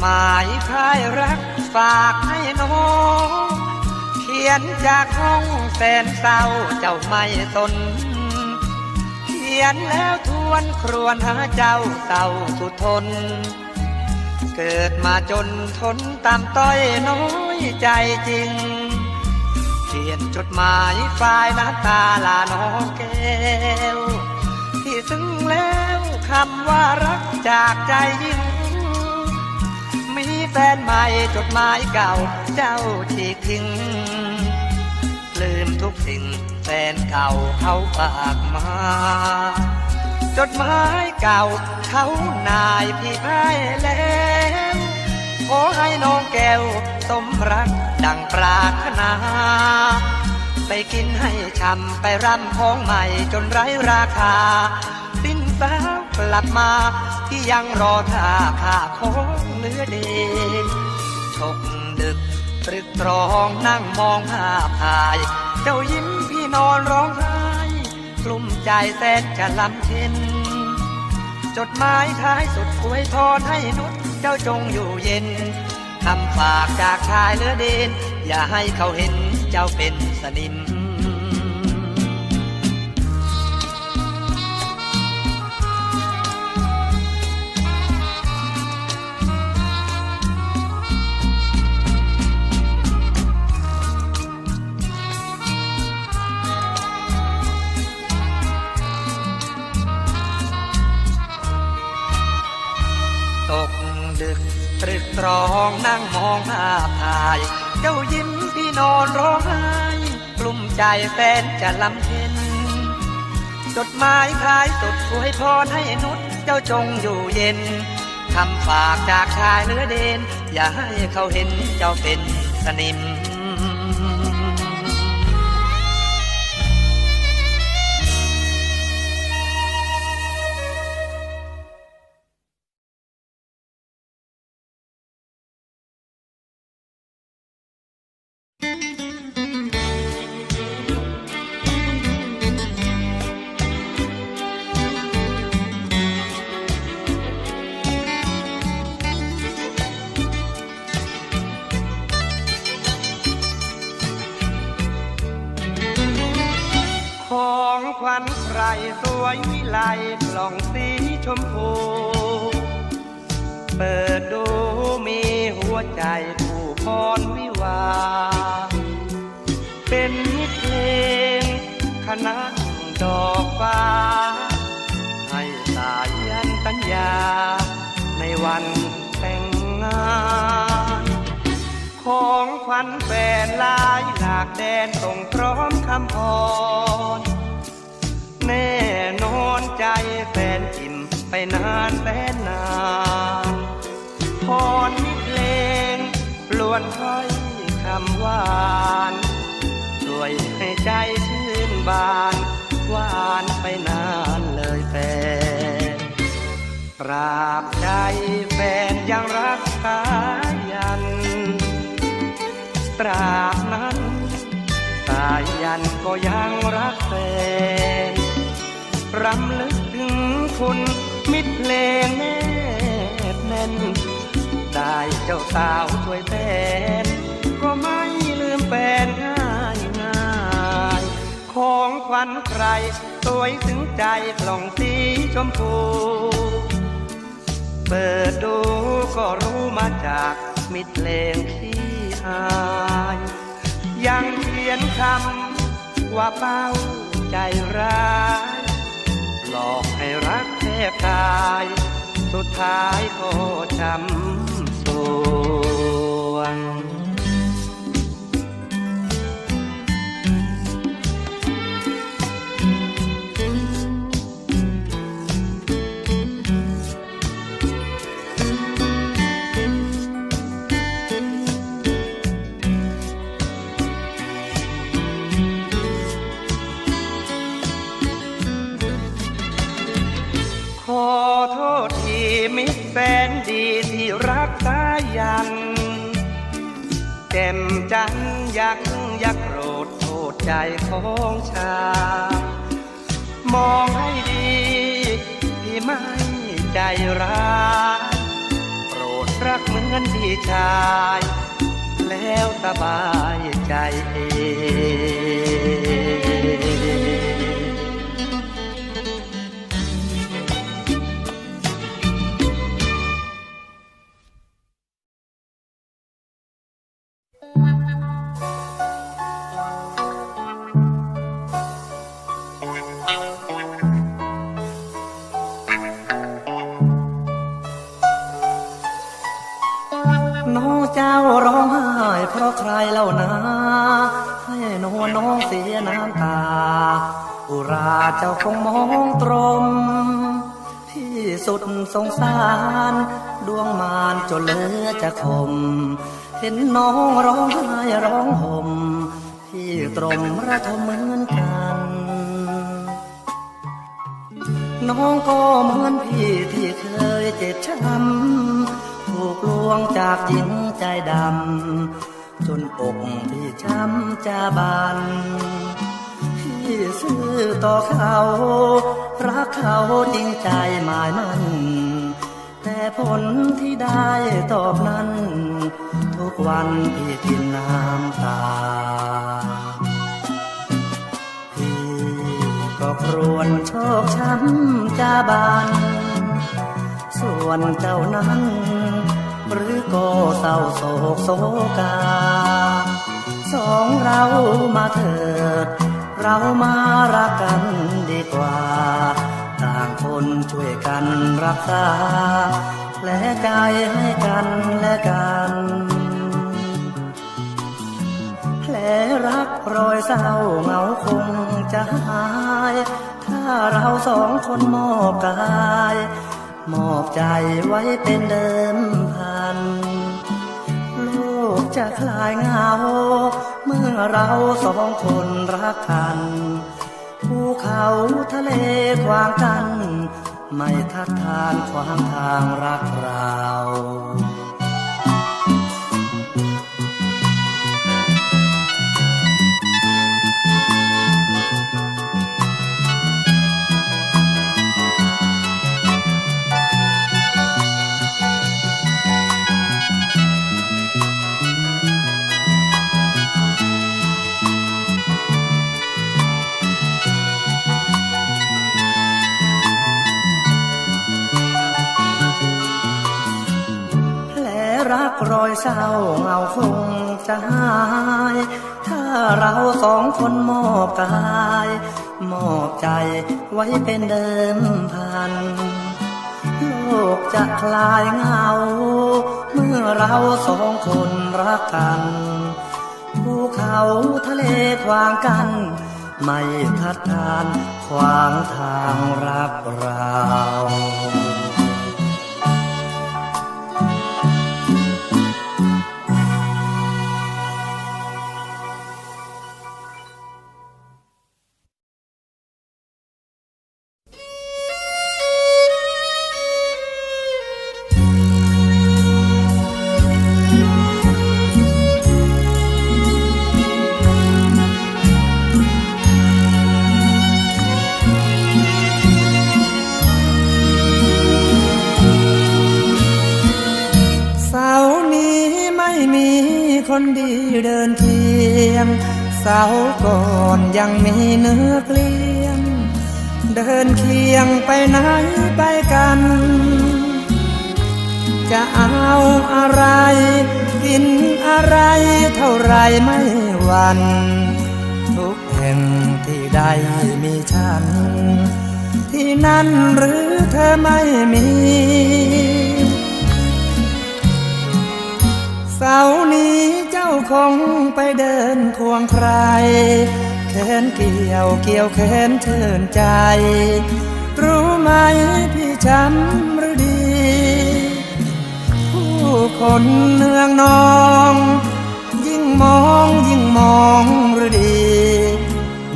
หมายคลายรักฝากให้น้อง เขียนจากห้องแสนเศร้าเจ้าไม่สน เขียนแล้วทวนครวญหาเจ้าเศร้าสุดทน เกิดมาจนทนตามต้อยน้อยใจจริง เขียนจดหมายฝายหน้าตาลาน้องแก้วที่ซึ้งแล้วคำว่ารักจากใจยิ่ง แฟนใหม่จดหมายเก่า เจ้าฉีกทิ้ง ลืมทุกสิ่งแฟนเก่าเขาฝากมา จดหมายเก่าเขานายพี่พ่ายแล้วขอให้น้องแก้วสมรักดังปรารถนา ไปกินให้ช้ำไปร่ำของใหม่จนไร้ราคา ลับมา ที่ยังรอท่าข้าของเนื้อเดนชกดึกตรึกตรองนั่งมองหาพาย เจ้ายิ้มพี่นอนร้องไห้กลุ่มใจแสนจะลำเค็นจดหมายท้ายสุดอวยพรให้นุชเจ้าจงอยู่เย็นคำฝากจากชายเลือเดน อย่าให้เขาเห็นเจ้าเป็นสนิม องนั่งมองหน้าทาย เจ้ายิ้มพี่นอนร้องไห้กลุ่มใจแฟนจะลำเพ็นจดหมายท้ายสดสวยพรให้นุชเจ้าจงอยู่เย็นคำฝากจากชายเหลือเดน อย่าให้เขาเห็นเจ้าเป็นสนิม ขวัญใครสวยวิไลกล่องสีชมพู เปิดดูมีหัวใจผู้พรวิวา เป็นมิตรเพลงคณะดอกฟ้า ให้สายยันสัญญา ในวันแต่งงาน ของขวัญแฟนลายหลากแดนส่งพร้อมคำพร แน่นอนใจแฟนอิ่มไปนานแสนนานพรมิเพลงล้วนถ้อยคำหวานช่วยให้ใจชื่นบานหวานไปนานเลยแฟนตราบใจแฟนยังรักสายัน ตราบนั้นสายันก็ยังรักแฟน รำลึกถึงคุณมิตรเพลงแนบแน่น ได้เจ้าสาวช่วยแฟนก็ไม่ลืมแฟนง่ายง่ายของขวัญใคร สวยถึงใจกล่องสีชมพู เปิดดูก็รู้มาจากมิตรเพลงที่อายยังเขียนคำว่าเป้าใจร้าย อกให้รักแทบตาย สุดท้ายก็จำสวง ของชายมองให้ดี พี่ไม่ใจร้ายโปรดรักเหมือนพี่ชาย แล้วสบายใจเอง เจ้าร้องไห้เพราะใครเล่านาให้นวน้องเสียน้ำตา อุราเจ้าคงมองตรม ที่สุดสงสาร ดวงมารจนเหลือจะคม เห็นน้องร้องไห้ร้องห่มที่ตรมระทมเหมือนกัน น้องก็เหมือนพี่ที่เคยเจ็บช้ำ กลวงจากหญิงใจดำ จนอกพี่ช้ำจะบานพี่ซื่อต่อเขา รักเขาจริงใจหมายมั่นแต่ผลที่ได้ตอบนั้น ทุกวันพี่กินน้ำตาพี่ก็ครวญโชคช้ำจาบาน ส่วนเจ้านั้น หรือก็เศร้าโศกโศกา สองเรามาเถิด เรามารักกันดีกว่า ต่างคนช่วยกันรักษาแผลใจให้กันและกันแผลรักรอยเศร้าเหงาคงจะหาย ถ้าเราสองคนมอบกาย มอบใจไว้เป็นเดิมพัน โลกจะคลายเหงา เมื่อเราสองคนรักกัน ภูเขาทะเลขวางกัน ไม่ทัดทานความทางรักเรา เราเงาคงจะหาย ถ้าเราสองคนมอบกาย มอบใจไว้เป็นเดิมพัน โลกจะคลายเงา เมื่อเราสองคนรักกันภูเขาทะเลขวางกัน ไม่ทัดทานขวางทางรักเรา สาร์ก่อนยังมีเนื้อเกลียง เดินเคียงไปไหนไปกัน จะเอาอะไร กินอะไรเท่าไรไม่หวันทุกแห่งที่ใดมีฉัน ที่นั่นหรือเธอไม่มี เสาร์นี้เจ้าคงไปเดินควงใครแขนเกี่ยวเกี่ยวแขนเชิญใจ รู้ไหมพี่ช้ำหรือดี ผู้คนเนืองนอง ยิ่งมองยิ่งมองหรือดี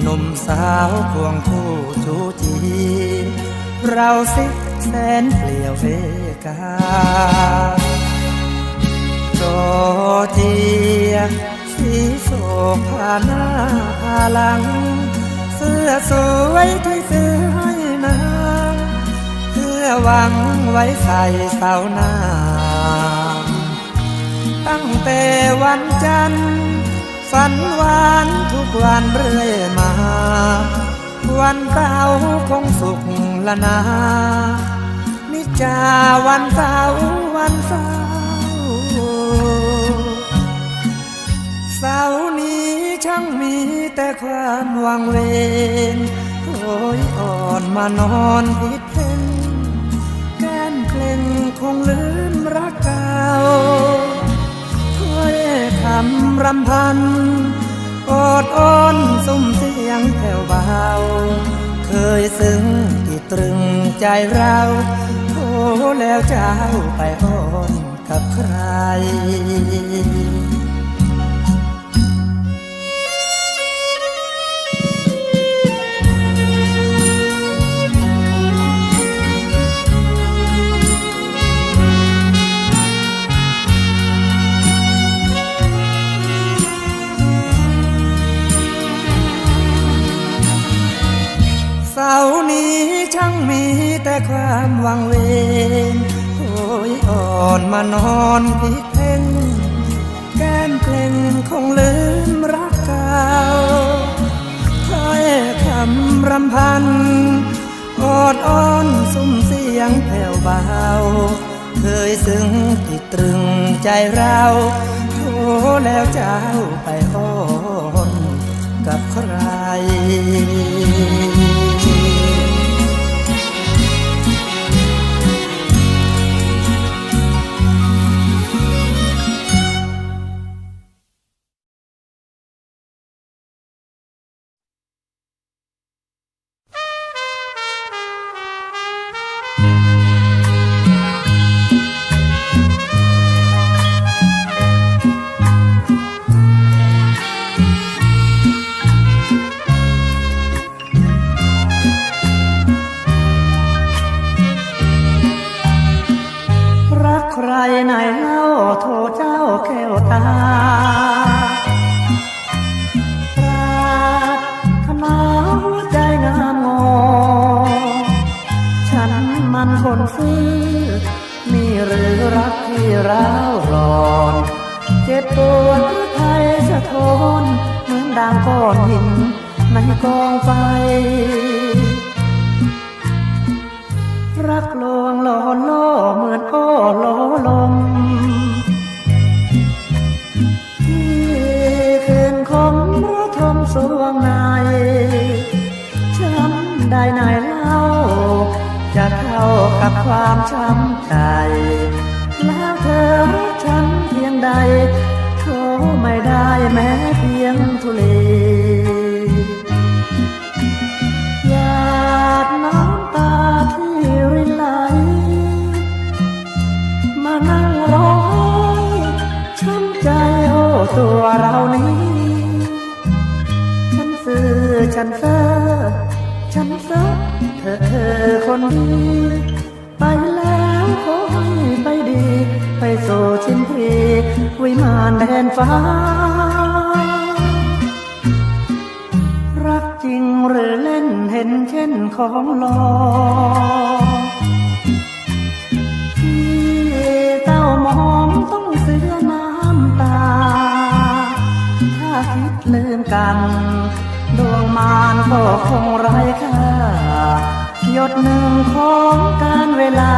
หนุ่มสาวควงคู่จูจีเราสิแสนเปลี่ยวเวกา โจเจียสีโศกผ่าหน้าผาหลัง เสื้อสวยที่ซื้อให้นางเพื่อหวังไว้ใส่เสาหน้า ตั้งแต่วันจันทร์ฝันหวานทุกวันเรื่อยมา วันเสาร์คงสุขละนานิจาวันเสาร์ มีแต่ความวังเวงโอยอ่อนมานอนพิดเพนแก้มเกล็งคงลืมรักเก่าถ้อยคำรำพันกอดอ้อนสุ่มเสียงแผ่วเบา เคยซึ้งที่ตรึงใจเราโทแล้วเจ้าไปอ้อนกับใครามวังเวงโอยอ่อนมานอนพิกเพ่งแก้มเกล็งคงลืมรักเก่าถ้อยคำรำพันอดอ้อนสุ่มเสียงแผ่วเบา เคยซึ้งติดตรึงใจเราโทแล้วเจ้าไปอ้อนกับใครางก้อนหินในกองไฟ รักลวงหลอนล่อเหมือนอ้อล้อลมที่คืนคมระทมสวงในช้ำได้ไหนเล่า จะเข้ากับความช้ำใจแล้วเธอรักฉันเพียงใดโทไม่ได้แม้เพียงทุลี อฉันเซอฉันเซอเธอเธอคนดีไปแล้วขอให้ไปดี ไปสู่ชิมพรีวิมานแดนฟ้า รักจริงหรือเล่นเห็นเช่นของหลอกที่เต้ามองต้องเสียน้ำตาถ้าคิดลืมกัน ดวงมารก็คงไร้ค่าหยดหนึ่งของการเวลา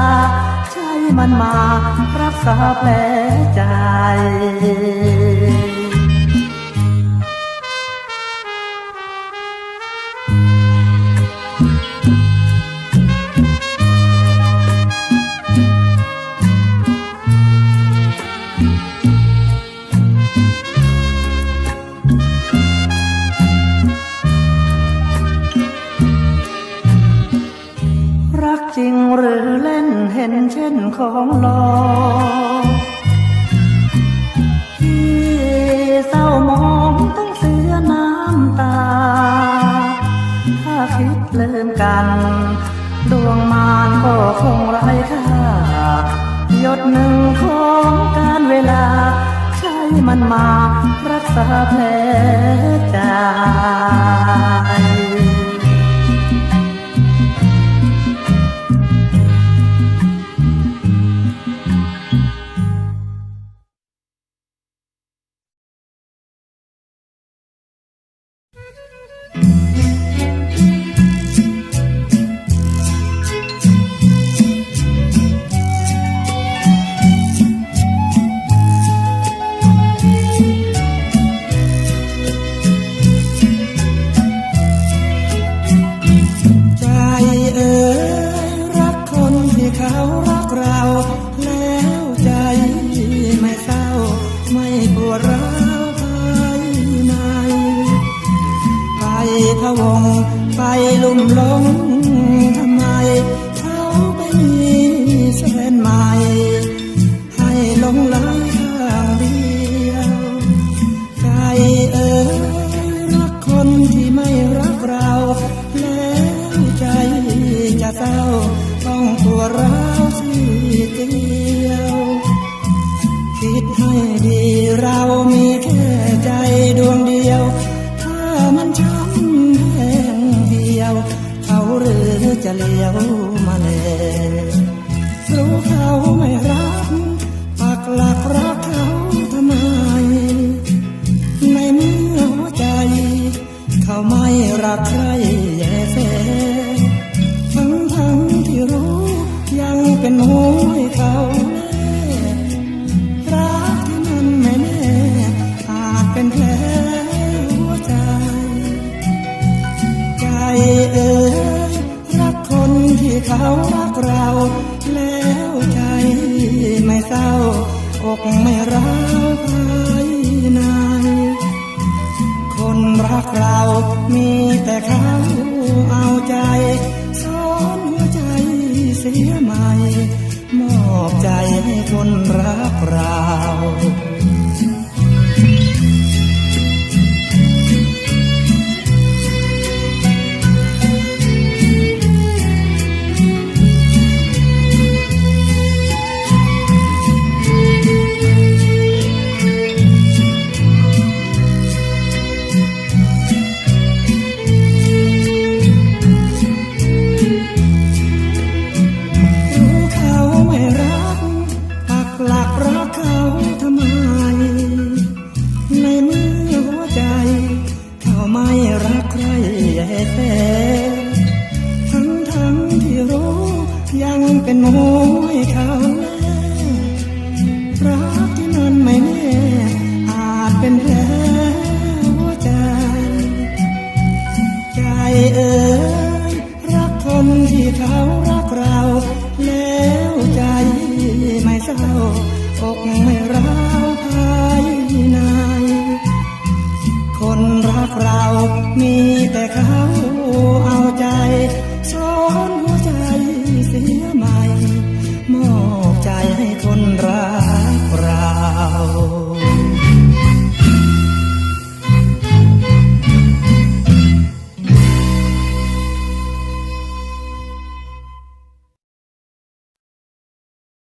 ใช้มันมารักษาแผลใจ จริงหรือเล่นเห็นเช่นของหลอกที่เศร้ามองต้องเสียน้ำตา ถ้าคิดลืมกัน ดวงมารก็คงไร้ค่าหยดหนึ่งของการเวลา ใช้มันมารักษาแผลใจ ร้าวนไปทวงไปลุ่มหลง จะเลี้ยวมาแลรู้เขาไม่รักปักหลักรักเขาทำไม ในเมื่อหัวใจ เขาไม่รักใครแย่แสทั้งทั้งที่รู้ยังเป็นหัวเขา ศร้า อกไม่ร้าวภายในคนรักเรามีแต่เขาเอาใจซ้อนหัวใจเสียใหม่ มอบใจให้คนรักเรา